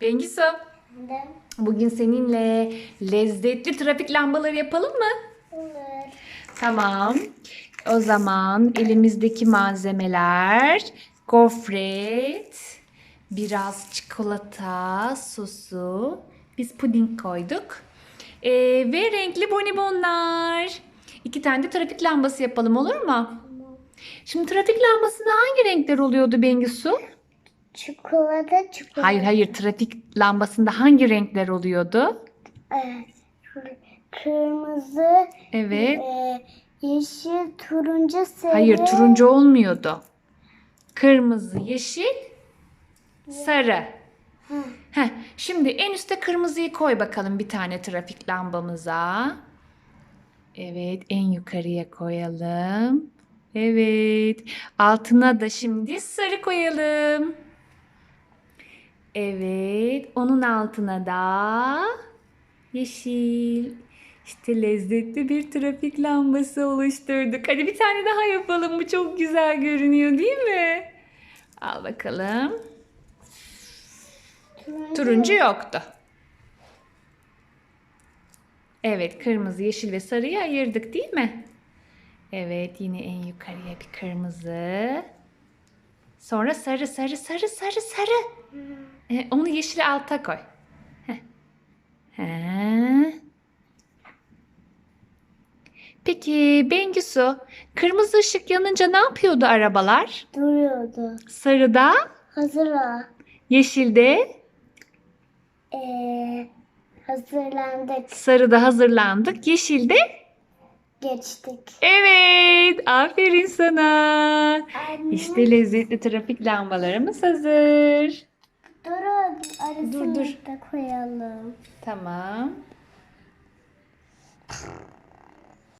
Bengisu, bugün seninle lezzetli trafik lambaları yapalım mı? olur. Tamam. O zaman elimizdeki malzemeler gofret, biraz çikolata sosu, biz puding koyduk. Ee, ve renkli bonibonlar. İki tane de trafik lambası yapalım olur mu? Şimdi trafik lambasında hangi renkler oluyordu Bengisu? Çikolata çikolata. Hayır hayır trafik lambasında hangi renkler oluyordu? Evet. Kırmızı, Evet. e, yeşil, turuncu, sarı. Hayır turuncu olmuyordu. Kırmızı, yeşil, sarı. Heh, şimdi en üste kırmızıyı koy bakalım bir tane trafik lambamıza. Evet en yukarıya koyalım. Evet altına da şimdi sarı koyalım. Evet onun altına da yeşil. İşte lezzetli bir trafik lambası oluşturduk. Hadi bir tane daha yapalım. Bu çok güzel görünüyor değil mi? Al bakalım. Turuncu. Turuncu yoktu. Evet, kırmızı, yeşil ve sarıyı ayırdık değil mi? Evet, yine en yukarıya bir kırmızı. Sonra sarı, sarı, sarı, sarı, sarı. E, onu yeşili alta koy. Heh. He. Peki Bengisu, kırmızı ışık yanınca ne yapıyordu arabalar? Duruyordu. Sarıda, Hazırla. yeşilde, Ee, hazırlandık. sarıda hazırlandık, yeşilde Geçtik. Evet, aferin sana. Anne. İşte lezzetli trafik lambalarımız hazır arasını dur, dur. da koyalım. Tamam.